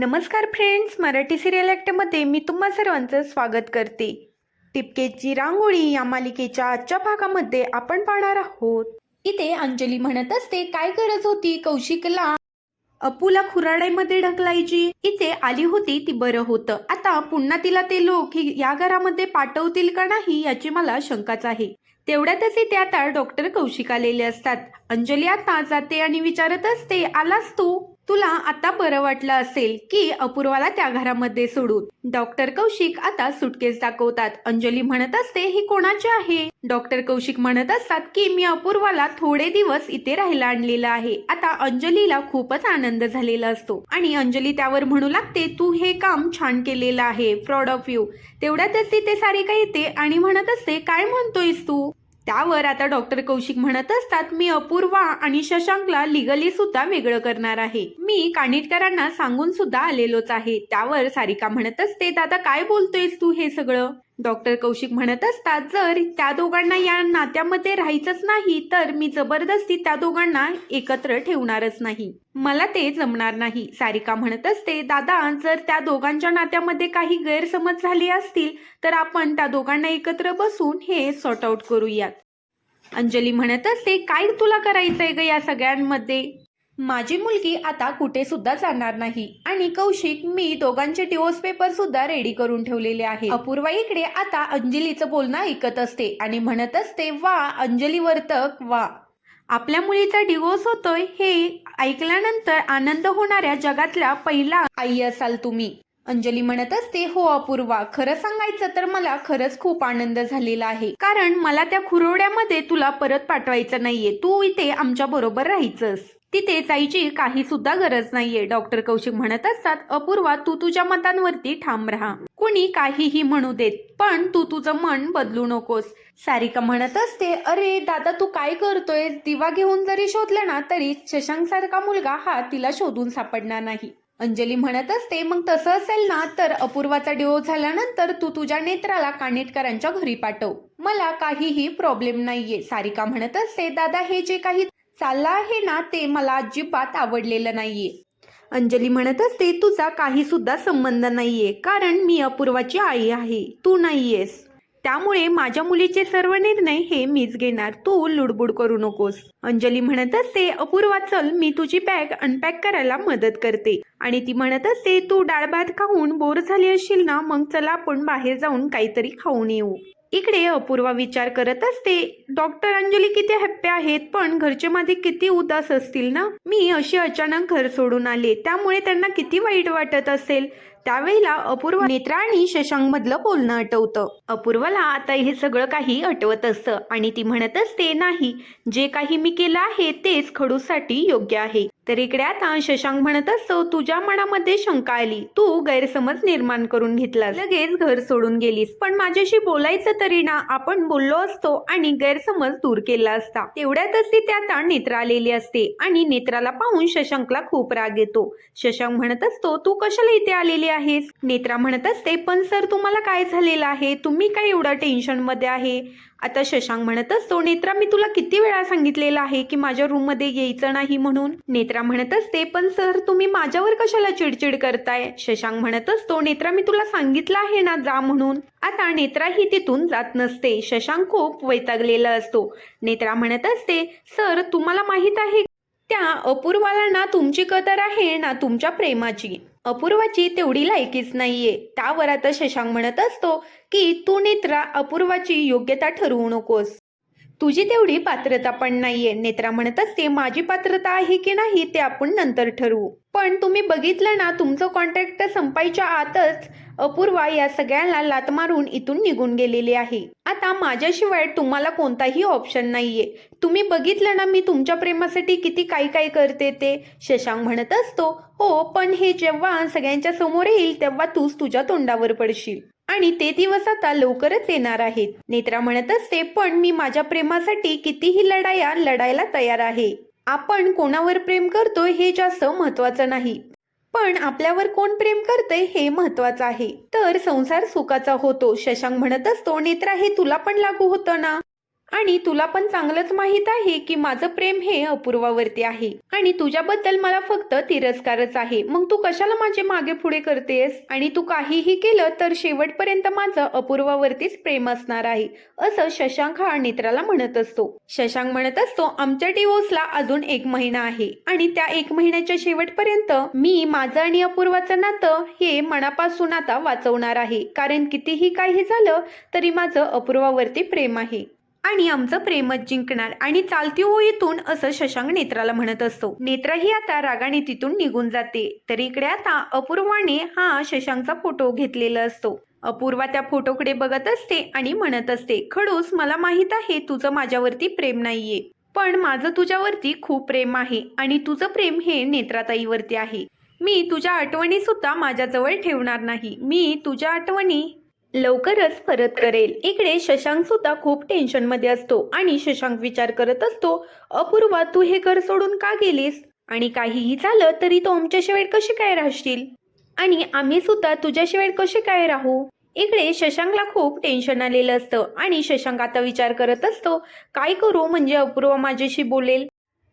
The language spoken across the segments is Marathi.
नमस्कार फ्रेंड्स मराठी सिरियल ॲक्टमध्ये मी तुम्हा सर्वांचं स्वागत करते. टिपकेची रांगोळी या मालिकेच्या आजच्या भागामध्ये आपण पाहणार आहोत. इथे अंजली म्हणत असते काय गरज होती कौशिकला? अपूला खुराड्यामध्ये ढकलायची. इथे आली होती ती बरं होतं. आता पुन्हा तिला ते लोक या घरामध्ये पाठवतील का नाही याची मला शंकाच आहे. तेवढ्यातच इथे आता डॉक्टर कौशिक आलेले असतात. अंजली आता जाते आणि विचारत असते आलास तू? तुला आता बरं वाटलं असेल की अपूर्वाला त्या घरामध्ये सोडून. डॉक्टर कौशिक आता सुटकेस दाखवतात. अंजली म्हणत असते ही कोणाची आहे? डॉक्टर कौशिक म्हणत असतात की मी अपूर्वाला थोडे दिवस इथे राहायला आणलेलं आहे. आता अंजलीला खूपच आनंद झालेला असतो आणि अंजली त्यावर म्हणू लागते तू हे काम छान केलेलं आहे. फ्रॉड ऑफ यू तेवढ्यातच तिथे सारिका येते आणि म्हणत असते काय म्हणतोयस तू? त्यावर आता डॉक्टर कौशिक म्हणत असतात मी अपूर्वा आणि शशांकला लिगली सुद्धा वेगळं करणार आहे. मी कानिटकरांना सांगून सुद्धा आलेलोच आहे. त्यावर सारिका म्हणत असते आता काय बोलतोयस तू हे सगळं? डॉक्टर कौशिक म्हणत असतात जर त्या दोघांना या नात्यामध्ये राहायचंच नाही तर मी जबरदस्ती त्या दोघांना एकत्र ठेवणारच नाही. मला ते जमणार नाही सारिका म्हणत असते. दादा जर त्या दोघांच्या नात्यामध्ये काही गैरसमज झाले असतील तर आपण त्या दोघांना एकत्र बसून हे सॉर्ट आउट करूयात. अंजली म्हणत असते काय तुला करायचंय ग या सगळ्यांमध्ये? माझी मुलगी आता कुठे सुद्धा जाणार नाही. आणि कौशिक मी दोघांचे डिवोर्स पेपर सुद्धा रेडी करून ठेवलेले आहे. अपूर्वा इकडे आता अंजलीचं बोलणं ऐकत असते आणि म्हणत असते वा अंजली वर्तक वा. आपल्या मुलीचा डिवोर्स होतोय हे ऐकल्यानंतर आनंद होणाऱ्या जगातल्या पहिला आई असाल तुम्ही. अंजली म्हणत असते हो अपूर्वा खरं सांगायचं तर मला खरंच खूप आनंद झालेला आहे. कारण मला त्या खुरोड्यामध्ये तुला परत पाठवायचं नाहीये. तू इथे आमच्या बरोबर राहायचंस. तिथे जायची काही सुद्धा गरज नाहीये. डॉक्टर कौशिक म्हणत असतात अपूर्वा तू तुझ्या मतांवरती ठाम राहा. कुणी काहीही म्हणू देत पण तू तुझं मन बदलू नकोस. सारिका म्हणत असते अरे दादा तू काय करतोय दिवा घेऊन जरी शोधला ना तरी शशांक सारखा मुलगा हा तिला शोधून सापडणार नाही. अंजली म्हणत असते मग तसं असेल ना तर अपूर्वाचा डिओ झाल्यानंतर तू तुझ्या नेत्राला कानेटकरांच्या घरी पाठव. मला काहीही प्रॉब्लेम नाहीये. सारिका म्हणत असते दादा हे जे काही चालला आहे ना ते मला अजिबात आवडलेलं नाहीये. अंजली म्हणत असते तुझा काही सुद्धा संबंध नाहीये कारण मी अपूर्वाची आई आहे तू नाहीयेस. त्यामुळे माझ्या मुलीचे सर्व निर्णय हे मीच घेणार. तू लुडबुड करू नकोस. अंजली म्हणत असते अपूर्वा चल मी तुझी बॅग अनपॅक करायला मदत करते. आणि ती म्हणत असते तू डाळ भात खाऊन बोर झाली असशील ना मग चला आपण बाहेर जाऊन काहीतरी खाऊन येऊ. इकडे अपूर्वा विचार करत असते डॉक्टर अंजली किती हॅप्पी आहेत पण घरचे माझे किती उदास असतील ना? मी अशी अचानक घर सोडून आले त्यामुळे त्यांना किती वाईट वाटत असेल. त्यावेळेला अपूर्व नेत्राणी आणि शशांक मधलं बोलणं आठवतं. अपूर्वाला आता हे सगळं काही आठवत असतं आणि ती म्हणत असते नाही जे काही मी केलं आहे तेच खडूसाठी योग्य आहे. तर इकडे आता शशांक म्हणत असतो तुझ्या मनामध्ये शंका आली. तू गैरसमज निर्माण करून घेतलास. लगेच घर सोडून गेलीस. पण माझ्याशी बोलायचं तरी ना आपण बोललो असतो आणि गैरसमज दूर केला असता. तेवढ्यातच ती आता नेत्रा आलेली असते आणि नेत्राला पाहून शशांकला खूप राग येतो. शशांक म्हणत असतो तू कशाला इथे आलेली आहेस? नेत्रा म्हणत असते पण सर तुम्हाला काय झालेलं आहे? तुम्ही काय एवढा टेन्शनमध्ये आहे? आता शशांक म्हणत असतो नेत्रा मी तुला किती वेळा सांगितलेलं आहे की माझ्या रूममध्ये यायचं नाही म्हणून? नेत्रा म्हणत असते पण सर तुम्ही माझ्यावर कशाला चिडचिड करताय? शशांक म्हणत असतो नेत्रा मी तुला सांगितलं आहे ना जा म्हणून. आता नेत्रा ही तिथून जात नसते. शशांक खूप वैतागलेला असतो. नेत्रा म्हणत असते सर तुम्हाला माहीत आहे त्या अपूर्वाला ना तुमची कदर आहे ना तुमच्या प्रेमाची. अपूर्वाची तेवढी लायकीच नाहीये. त्यावर आता शशांक म्हणत असतो की तू नेत्रा अपूर्वाची योग्यता ठरवू नकोस. तुझी तेवढी पात्रता पण नाहीये. नेत्रा म्हणत असते माझी पात्रता आहे की नाही ते आपण नंतर ठरवू. पण तुम्ही बघितलं ना तुमचं कॉन्ट्रॅक्ट संपायच्या आतच अपूर्वा या सगळ्यांना लात मारून इथून निघून गेलेली आहे. आता माझ्याशिवाय तुम्हाला कोणताही ऑप्शन नाहीये. तुम्ही बघितलं ना मी तुमच्या प्रेमासाठी किती काय काय करते ते? शशांक म्हणत असतो हो पण हे जेव्हा सगळ्यांच्या समोर येईल तेव्हा तूच तुझ्या तोंडावर पडशील. आणि ते दिवस आता लवकरच येणार आहेत. नेत्रा म्हणत असते पण मी माझ्या प्रेमासाठी कितीही लढाया लढायला तयार आहे. आपण कोणावर प्रेम करतोय हे जास्त महत्वाचं नाही. पण आपल्यावर कोण प्रेम करतंय हे महत्वाचं आहे. तर संसार सुखाचा होतो. शशांक म्हणत असतो नेत्रा हे तुला पण लागू होतं ना? आणि तुला पण चांगलंच माहीत आहे की माझं प्रेम हे अपूर्वावरती आहे. आणि तुझ्याबद्दल मला फक्त तिरस्कारच आहे. मग तू कशाला माझे मागे पुढे करतेस? आणि तू काहीही केलं तर शेवटपर्यंत माझं अपूर्वावरतीच प्रेम असणार आहे असं शशांक हा नेत्राला म्हणत असतो. शशांक म्हणत असतो आमच्या डिवोर्सला अजून एक महिना आहे. आणि त्या एक महिन्याच्या शेवटपर्यंत मी माझं आणि अपूर्वाचं नातं हे मनापासून आता वाचवणार आहे. कारण कितीही काही झालं तरी माझं अपूर्वावरती प्रेम आहे. आणि आमचं प्रेमच जिंकणार. आणि चालती हो ओळीतून असं शशांक नेत्राला म्हणत असतो. नेत्र ही आता रागाने तिथून निघून जाते. तर इकडे आता अपूर्वाने हा शशांकचा फोटो घेतलेला असतो. अपूर्वा त्या फोटोकडे बघत असते आणि म्हणत असते खडूस मला माहीत आहे तुझं माझ्यावरती प्रेम नाहीये. पण माझं तुझ्यावरती खूप प्रेम आहे आणि तुझं प्रेम हे नेत्राताईवरती आहे. मी तुझ्या आठवणी सुद्धा माझ्याजवळ ठेवणार नाही. मी तुझ्या आठवणी लवकरच परत करेल. इकडे शशांक सुद्धा खूप टेन्शनमध्ये असतो आणि शशांक विचार करत असतो अपूर्वा तू हे घर सोडून का गेलीस? आणि काहीही झालं तरी तू आमच्याशिवाय कसे काय राहशील? आणि आम्ही सुद्धा तुझ्याशिवाय कसे काय राहू? इकडे शशांकला खूप टेन्शन आलेलं असतं आणि शशांक आता विचार करत असतो काय करू म्हणजे अपूर्वा माझ्याशी बोलेल?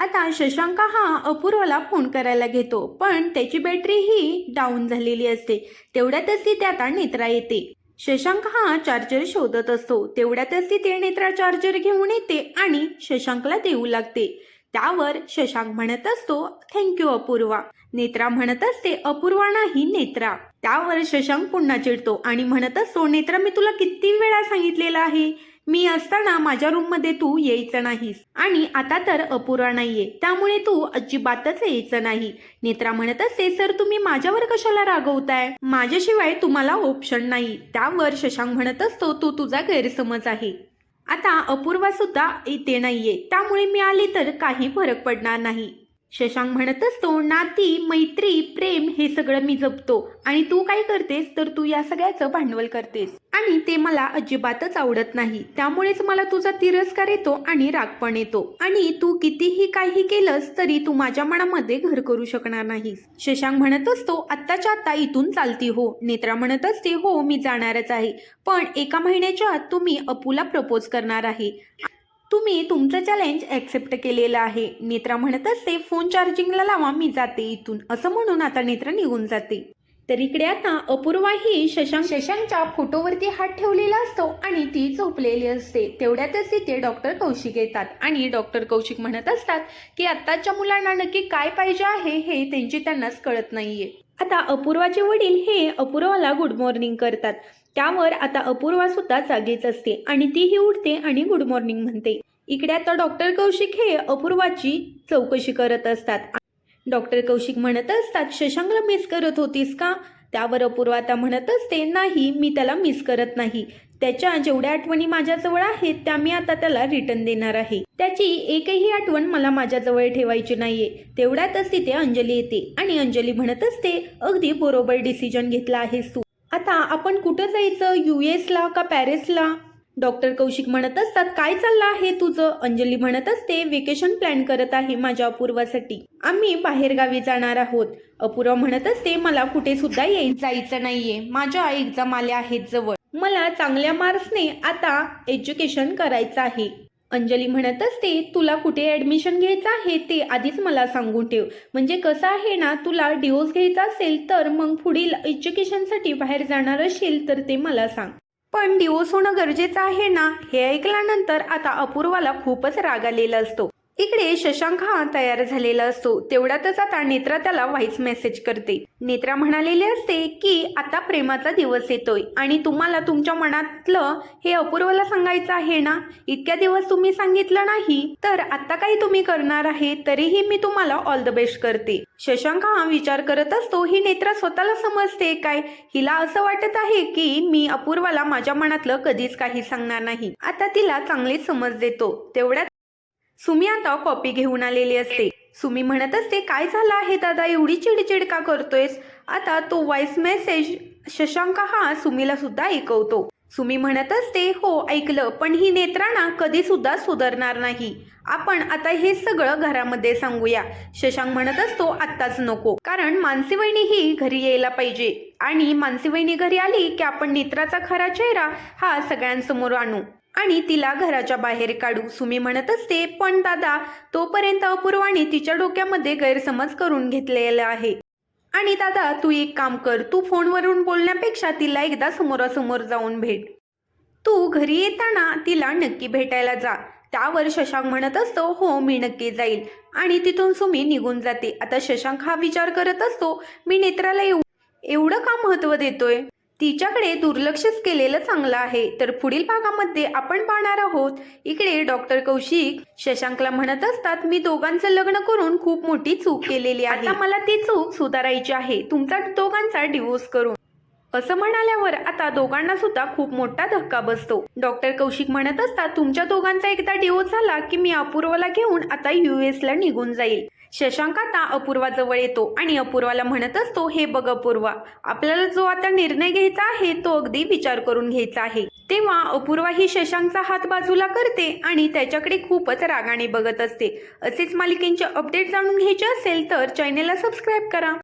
आता शशांक हा अपूर्वाला फोन करायला घेतो पण त्याची बॅटरी ही डाऊन झालेली असते. तेवढ्यातच ती त्या आता नेत्रा येते. शशांक हा चार्जर शोधत असतो. तेवढ्यातच तिथे नेत्रा चार्जर घेऊन येते आणि शशांकला देऊ लागते. त्यावर शशांक म्हणत असतो थँक्यू अपूर्वा. नेत्रा म्हणत असते अपूर्वा नाही नेत्रा. त्यावर शशांक पुन्हा चिडतो आणि म्हणत असतो नेत्रा मी तुला किती वेळा सांगितलेलं आहे? मी असताना माझ्या रूममध्ये तू यायचं नाहीस. आणि आता तर अपुरा नाहीये. त्यामुळे तू अजिबातच यायचं नाही. नेत्रा म्हणत असते सर तुम्ही माझ्यावर कशाला रागवताय? माझ्याशिवाय तुम्हाला ऑप्शन नाही. त्यावर शशांक म्हणत असतो तो तुझा गैरसमज आहे. आता अपूर्वा सुद्धा येते नाहीये. त्यामुळे मी आले तर काही फरक पडणार नाही. शशांक म्हणत असतो नाती मैत्री प्रेम हे सगळं मी जपतो आणि तू काय करतेस तर तू या सगळ्याचं भांडवल करतेस. आणि ते मला अजिबातच आवडत नाही. त्यामुळेच मला तुझा तिरस्कार येतो आणि राग पण येतो. आणि तू कितीही काही केलंस तरी तू माझ्या मनामध्ये घर करू शकणार नाहीस. शशांक म्हणत असतो आत्ताच्या आत्ता इथून चालती हो. नेत्रा म्हणत असते हो मी जाणारच आहे. पण एका महिन्याच्या आत तुम्ही अपूला प्रपोज करणार आहे. तुम्ही तुमचं चॅलेंज ॲक्सेप्ट केलेलं आहे. नेत्रा म्हणत असते फोन चार्जिंगला लावा मी जाते इथून. असं म्हणून आता नेत्रा निघून जाते. तर इकडे आता अपूर्वाही शशांक शशांकच्या फोटोवरती हात ठेवलेला असतो आणि ती झोपलेली असते. तेवढ्यातच तिथे डॉक्टर कौशिक येतात आणि डॉक्टर कौशिक म्हणत असतात की आत्ताच्या मुलांना नक्की काय पाहिजे आहे हे त्यांची त्यांनाच कळत नाहीये. आता अपूर्वाचे वडील हे अपूर्वाला गुड मॉर्निंग करतात. त्यावर आता अपूर्वा सुद्धा जागीच असते आणि तीही उठते आणि गुड मॉर्निंग म्हणते. इकडे आता डॉक्टर कौशिक हे अपूर्वाची चौकशी करत असतात. डॉक्टर कौशिक म्हणत असतात शशांकला मिस करत होतीस का? त्यावर अपूर्वा आता म्हणत असते नाही मी त्याला मिस करत नाही. त्याच्या जेवढ्या आठवणी माझ्याजवळ आहेत त्या मी आता त्याला रिटर्न देणार आहे. त्याची एकही आठवण मला माझ्याजवळ ठेवायची नाहीये. तेवढ्यातच तिथे अंजली येते आणि अंजली म्हणत असते अगदी बरोबर डिसिजन घेतला आहेस तू. आता आपण कुठं जायचं? यू एसला का पॅरिसला? डॉक्टर कौशिक म्हणत असतात काय चाललं आहे तुझं? अंजली म्हणत असते वेकेशन प्लॅन करत आहे माझ्या अपूर्वासाठी आम्ही बाहेरगावी जाणार आहोत. अपूर्वा म्हणत असते मला कुठे सुद्धा येई जायचं नाहीये. माझ्या एक्झाम आल्या आहेत जवळ. मला चांगल्या मार्क्सने आता एज्युकेशन करायचं आहे. अंजली म्हणत असते तुला कुठे ऍडमिशन घ्यायचं आहे ते आधीच मला सांगून ठेव. म्हणजे कसं आहे ना तुला डिवोर्स घ्यायचा असेल तर मग पुढील एज्युकेशनसाठी बाहेर जाणार असेल तर ते मला सांग. पण डिओस होणं गरजेचं आहे ना हे ऐकल्यानंतर आता अपूर्वाला खूपच राग आलेला असतो. इकडे शशांक हा तयार झालेला असतो. तेवढ्यातच आता नेत्रा त्याला व्हॉइस मेसेज करते. नेत्रा म्हणालेले असते की आता प्रेमाचा दिवस येतोय आणि तुम्हाला तुमच्या मनातलं हे अपूर्वाला सांगायचं आहे ना? इतक्या दिवस तुम्ही सांगितलं नाही तर आता काही तुम्ही करणार आहे? तरीही मी तुम्हाला ऑल द बेस्ट करते. शशांक हा विचार करत असतो ही नेत्रा स्वतःला समजते काय? हिला असं वाटत आहे की मी अपूर्वाला माझ्या मनातलं कधीच काही सांगणार नाही. आता तिला चांगली समज देतो. तेवढ्यात सुमी आता कॉपी घेऊन आलेली असते. सुमी म्हणत असते काय झालं आहे दादा? एवढी चिडचिड का करतोयस? आता तो व्हॉइस मेसेज शशांक हा सुमीला सुद्धा ऐकवतो. सुमी म्हणत असते हो ऐकलं पण ही नेत्राणा कधी सुद्धा सुधारणार नाही. आपण आता हे सगळं घरामध्ये सांगूया. शशांक म्हणत असतो आत्ताच नको. कारण मानसी वहिनी ही घरी यायला पाहिजे. आणि मानसी वहिनी घरी आली की आपण नेत्राचा खरा चेहरा हा सगळ्यांसमोर आणू. आणि तिला घराच्या बाहेर काढू. सुमी म्हणत असते पण दादा तोपर्यंत अपूर्वाने तिच्या डोक्यामध्ये गैरसमज करून घेतलेला आहे. आणि दादा तू एक काम कर तू फोनवरून बोलण्यापेक्षा तिला एकदा समोरासमोर जाऊन भेट. तू घरी येताना तिला नक्की भेटायला जा. त्यावर शशांक म्हणत असतो हो मी नक्की जाईल. आणि तिथून सुमी निघून जाते. आता शशांक हा विचार करत असतो मी नेत्राला येऊ. एवढं का महत्त्व देतोय? तिच्याकडे दुर्लक्षच केलेलं चांगलं आहे. तर पुढील भागामध्ये आपण पाहणार आहोत. इकडे डॉक्टर कौशिक शशांकला म्हणत असतात मी दोघांचं लग्न करून खूप मोठी चूक केलेली आहे. मला ती चूक सुधारायची आहे. तुमचा दोघांचा डिवोर्स करून. असं म्हणाल्यावर आता दोघांना सुद्धा खूप मोठा धक्का बसतो. डॉक्टर कौशिक म्हणत असतात तुमच्या दोघांचा एकदा डिवोर्स झाला की मी अपूर्वाला घेऊन आता युएसला निघून जाईल. शशांक आता अपूर्वाजवळ येतो आणि अपूर्वाला म्हणत असतो हे बघ अपूर्वा आपल्याला जो आता निर्णय घ्यायचा आहे तो अगदी विचार करून घ्यायचा आहे. तेव्हा अपूर्वा ही शशांकचा हात बाजूला करते आणि त्याच्याकडे खूपच रागाने बघत असते. असेच मालिकेंचे अपडेट जाणून घ्यायचे असेल तर चॅनेलला सबस्क्राईब करा.